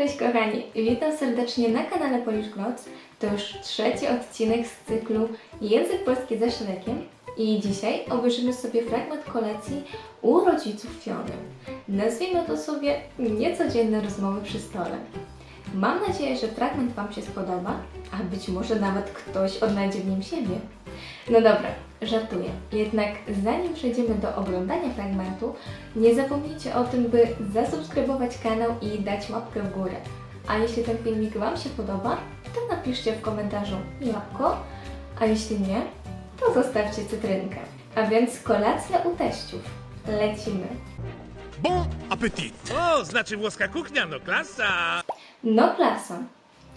Cześć kochani, witam serdecznie na kanale Poliszglot. To już trzeci odcinek z cyklu Język Polski ze Szrekiem i dzisiaj obejrzymy sobie fragment kolekcji u rodziców Fiony. Nazwijmy to sobie niecodzienne rozmowy przy stole. Mam nadzieję, że fragment Wam się spodoba, a być może nawet ktoś odnajdzie w nim siebie. No dobra, żartuję. Jednak zanim przejdziemy do oglądania fragmentu, nie zapomnijcie o tym, by zasubskrybować kanał i dać łapkę w górę. A jeśli ten filmik Wam się podoba, to napiszcie w komentarzu jabłko, a jeśli nie, to zostawcie cytrynkę. A więc kolacja u teściów. Lecimy. Bon appetit! O, znaczy włoska kuchnia, no klasa! No klasa.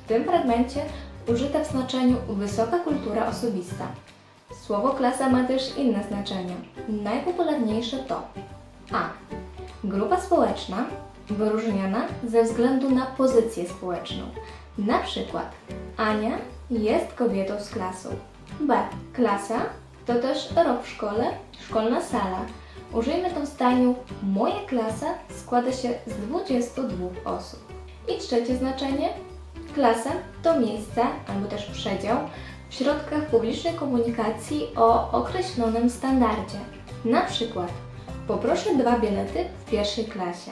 W tym fragmencie użyte w znaczeniu wysoka kultura osobista. Słowo klasa ma też inne znaczenia. Najpopularniejsze to A. Grupa społeczna wyróżniona ze względu na pozycję społeczną. Na przykład Ania jest kobietą z klasą. B. Klasa to też rok w szkole, szkolna sala. Użyjmy w zdaniu Moja klasa składa się z 22 osób. I trzecie znaczenie. Klasa to miejsce albo też przedział w środkach publicznej komunikacji o określonym standardzie. Na przykład poproszę dwa bilety w pierwszej klasie.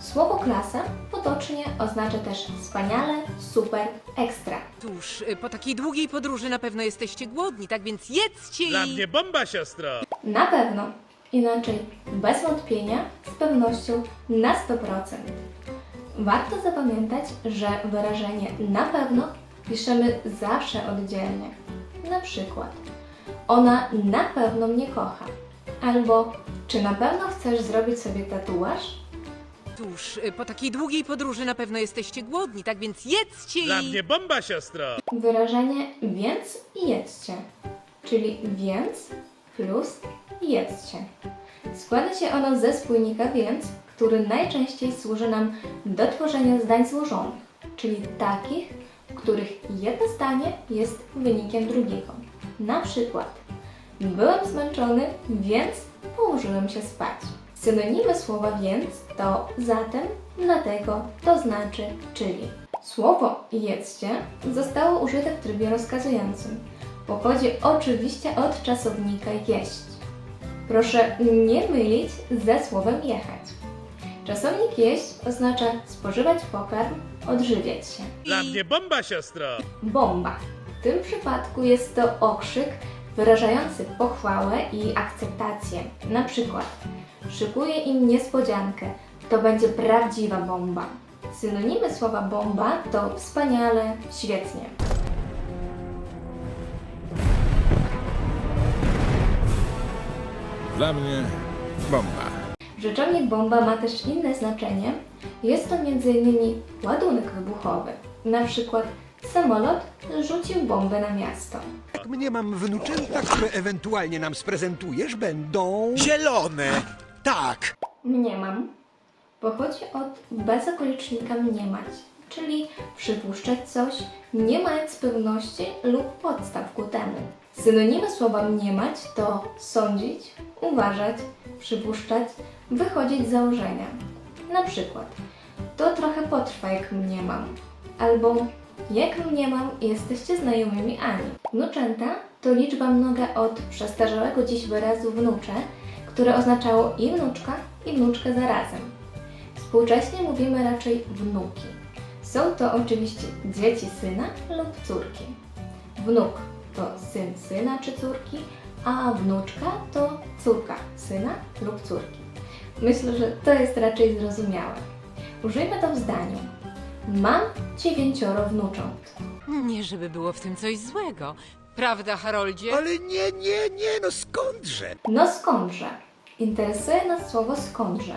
Słowo klasa potocznie oznacza też wspaniale, super, ekstra. Cóż, y, po takiej długiej podróży na pewno jesteście głodni, tak więc jedzcie Dla i... mnie bomba, siostro! Na pewno, inaczej bez wątpienia, z pewnością na 100%. Warto zapamiętać, że wyrażenie na pewno piszemy zawsze oddzielnie. Na przykład, ona na pewno mnie kocha. Albo, czy na pewno chcesz zrobić sobie tatuaż? Cóż, y, po takiej długiej podróży na pewno jesteście głodni, tak więc jedzcie Dla i... mnie bomba, siostro! Wyrażenie więc i jedzcie, czyli więc plus jedzcie. Składa się ono ze spójnika więc, który najczęściej służy nam do tworzenia zdań złożonych, czyli takich, których jedno zdanie jest wynikiem drugiego. Na przykład byłem zmęczony, więc położyłem się spać. Synonimy słowa więc to zatem, dlatego, to znaczy, czyli. Słowo jedzcie zostało użyte w trybie rozkazującym. Pochodzi oczywiście od czasownika jeść. Proszę nie mylić ze słowem jechać. Czasownik jeść oznacza spożywać pokarm, odżywiać się. Dla mnie bomba, siostro! Bomba. W tym przypadku jest to okrzyk wyrażający pochwałę i akceptację. Na przykład szykuję im niespodziankę. To będzie prawdziwa bomba. Synonimy słowa bomba to wspaniale, świetnie. Dla mnie bomba. Rzeczownik bomba ma też inne znaczenie. Jest to m.in. ładunek wybuchowy. Na przykład samolot rzucił bombę na miasto. Jak mniemam wnuczęta, które ewentualnie nam sprezentujesz, będą... Zielone! Tak! Mniemam pochodzi od bezokolicznika mniemać, czyli przypuszczać coś, nie mając pewności lub podstaw ku temu. Synonimy słowa mniemać to sądzić, uważać, przypuszczać, wychodzić z założenia. Na przykład, to trochę potrwa jak mniemam, albo jak mniemam, jesteście znajomymi Ani. Wnuczęta to liczba mnoga od przestarzałego dziś wyrazu wnucze, które oznaczało i wnuczka, i wnuczkę zarazem. Współcześnie mówimy raczej wnuki. Są to oczywiście dzieci syna lub córki. Wnuk to syn syna czy córki, a wnuczka to córka syna lub córki. Myślę, że to jest raczej zrozumiałe. Użyjmy to w zdaniu. Mam dziewięcioro wnucząt. Nie, żeby było w tym coś złego. Prawda, Haroldzie? Ale nie, nie, nie, no skądże? No skądże? Interesuje nas słowo skądże.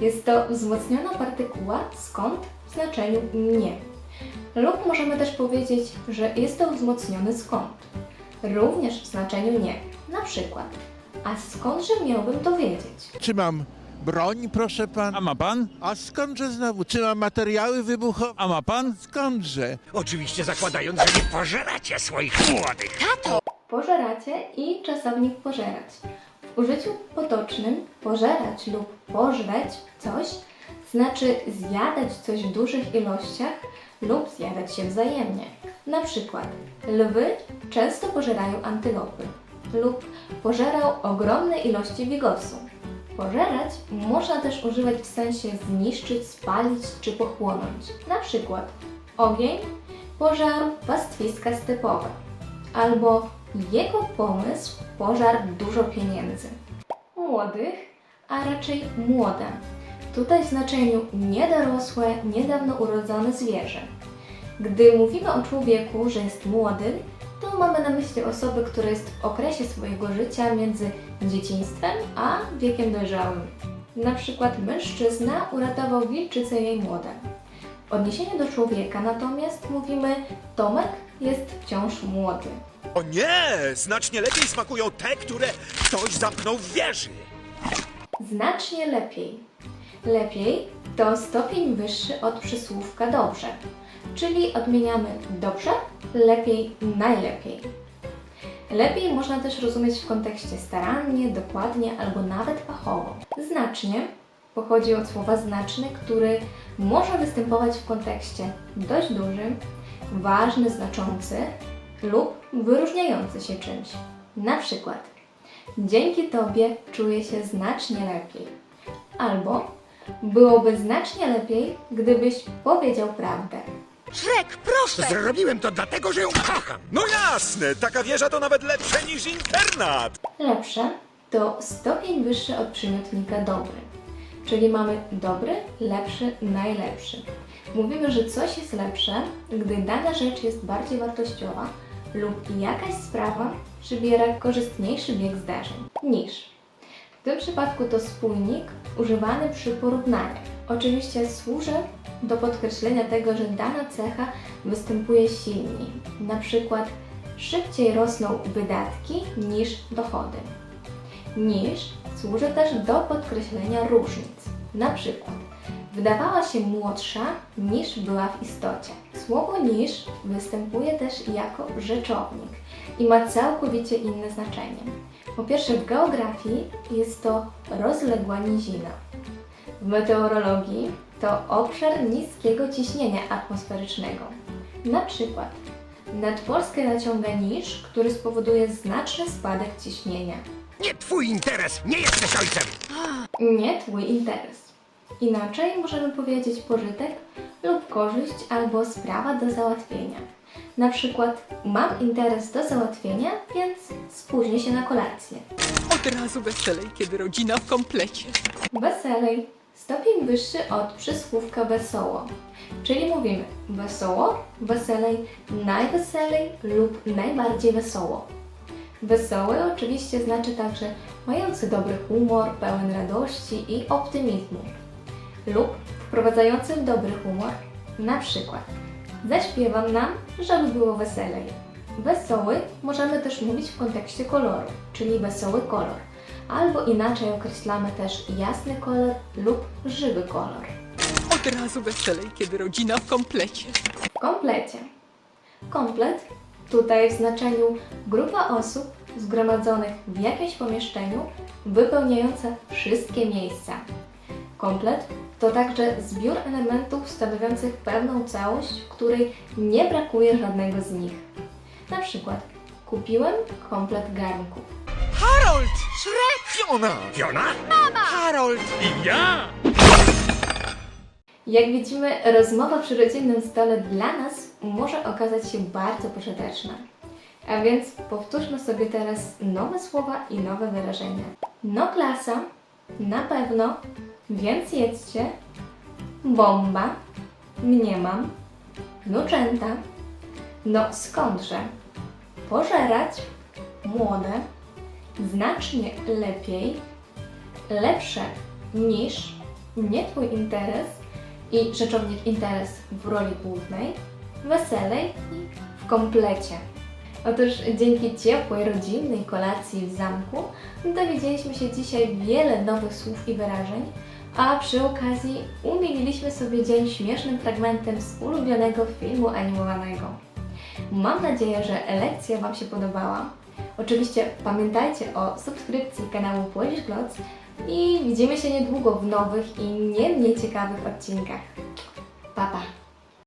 Jest to wzmocniona partykuła skąd w znaczeniu nie. Lub możemy też powiedzieć, że jest to wzmocniony skąd. Również w znaczeniu nie. Na przykład, a skądże miałbym to wiedzieć? Czy mam broń, proszę pan? A ma pan? A skądże znowu? Czy mam materiały wybuchowe? A ma pan? Skądże? Oczywiście zakładając, że nie pożeracie swoich młodych. Pożeracie i czasownik pożerać. W użyciu potocznym pożerać lub pożreć coś znaczy zjadać coś w dużych ilościach lub zjadać się wzajemnie. Na przykład lwy często pożerają antylopy lub pożerał ogromne ilości bigosu. Pożerać można też używać w sensie zniszczyć, spalić czy pochłonąć. Na przykład ogień pożarł pastwiska stepowe albo jego pomysł pożarł dużo pieniędzy. Młodych, a raczej młode. Tutaj w znaczeniu niedorosłe, niedawno urodzone zwierzę. Gdy mówimy o człowieku, że jest młody, to mamy na myśli osobę, która jest w okresie swojego życia między dzieciństwem a wiekiem dojrzałym. Na przykład mężczyzna uratował wilczycę jej młode. W odniesieniu do człowieka natomiast mówimy Tomek jest wciąż młody. O nie! Znacznie lepiej smakują te, które ktoś zamknął w wieży. Znacznie lepiej. Lepiej to stopień wyższy od przysłówka dobrze, czyli odmieniamy dobrze, lepiej, najlepiej. Lepiej można też rozumieć w kontekście starannie, dokładnie albo nawet fachowo. Znacznie pochodzi od słowa znaczny, który może występować w kontekście dość dużym, ważny, znaczący lub wyróżniający się czymś. Na przykład Dzięki Tobie czuję się znacznie lepiej. Albo byłoby znacznie lepiej, gdybyś powiedział prawdę. Szrek, proszę! Zrobiłem to dlatego, że ją kocham. No jasne, taka wieża to nawet lepsze niż internat. Lepsze to stopień wyższy od przymiotnika dobry. Czyli mamy dobry, lepszy, najlepszy. Mówimy, że coś jest lepsze, gdy dana rzecz jest bardziej wartościowa lub jakaś sprawa przybiera korzystniejszy bieg zdarzeń niż. Tym przypadku to spójnik używany przy porównaniach. Oczywiście służy do podkreślenia tego, że dana cecha występuje silniej. Na przykład szybciej rosną wydatki niż dochody. Niż służy też do podkreślenia różnic. Na przykład wydawała się młodsza niż była w istocie. Słowo niż występuje też jako rzeczownik i ma całkowicie inne znaczenie. Po pierwsze, w geografii jest to rozległa nizina. W meteorologii to obszar niskiego ciśnienia atmosferycznego. Na przykład nad Polskę naciąga niż, który spowoduje znaczny spadek ciśnienia. Nie twój interes, nie jesteś ojcem! Nie Twój interes. Inaczej możemy powiedzieć pożytek lub korzyść albo sprawa do załatwienia. Na przykład mam interes do załatwienia, więc spóźnię się na kolację. Od razu weselej, kiedy rodzina w komplecie. Weselej. Stopień wyższy od przysłówka wesoło. Czyli mówimy wesoło, weselej, najweselej lub najbardziej wesoło. Wesoły oczywiście znaczy także mający dobry humor, pełen radości i optymizmu. Lub wprowadzający w dobry humor, na przykład zaśpiewam nam, żeby było weselej. Wesoły możemy też mówić w kontekście koloru, czyli wesoły kolor albo inaczej określamy też jasny kolor lub żywy kolor. Od razu weselej, kiedy rodzina w komplecie. W komplecie. Komplet tutaj w znaczeniu grupa osób zgromadzonych w jakimś pomieszczeniu wypełniająca wszystkie miejsca. Komplet to także zbiór elementów stanowiących pewną całość, w której nie brakuje żadnego z nich. Na przykład kupiłem komplet garnków. Harold! Szrek! Fiona! Fiona? Harold! I ja! Jak widzimy, rozmowa przy rodzinnym stole dla nas może okazać się bardzo pożyteczna. A więc powtórzmy sobie teraz nowe słowa i nowe wyrażenia. No klasa, na pewno, więc jedzcie, bomba, mniemam, wnuczęta, no skądże, pożerać, młode, znacznie lepiej, lepsze niż, nie Twój interes i rzeczownik interes w roli głównej, weselej i w komplecie. Otóż dzięki ciepłej, rodzinnej kolacji w zamku dowiedzieliśmy się dzisiaj wiele nowych słów i wyrażeń, a przy okazji umililiśmy sobie dzień śmiesznym fragmentem z ulubionego filmu animowanego. Mam nadzieję, że lekcja Wam się podobała. Oczywiście pamiętajcie o subskrypcji kanału Polish Glots, I widzimy się niedługo w nowych i nie mniej ciekawych odcinkach. Pa, pa!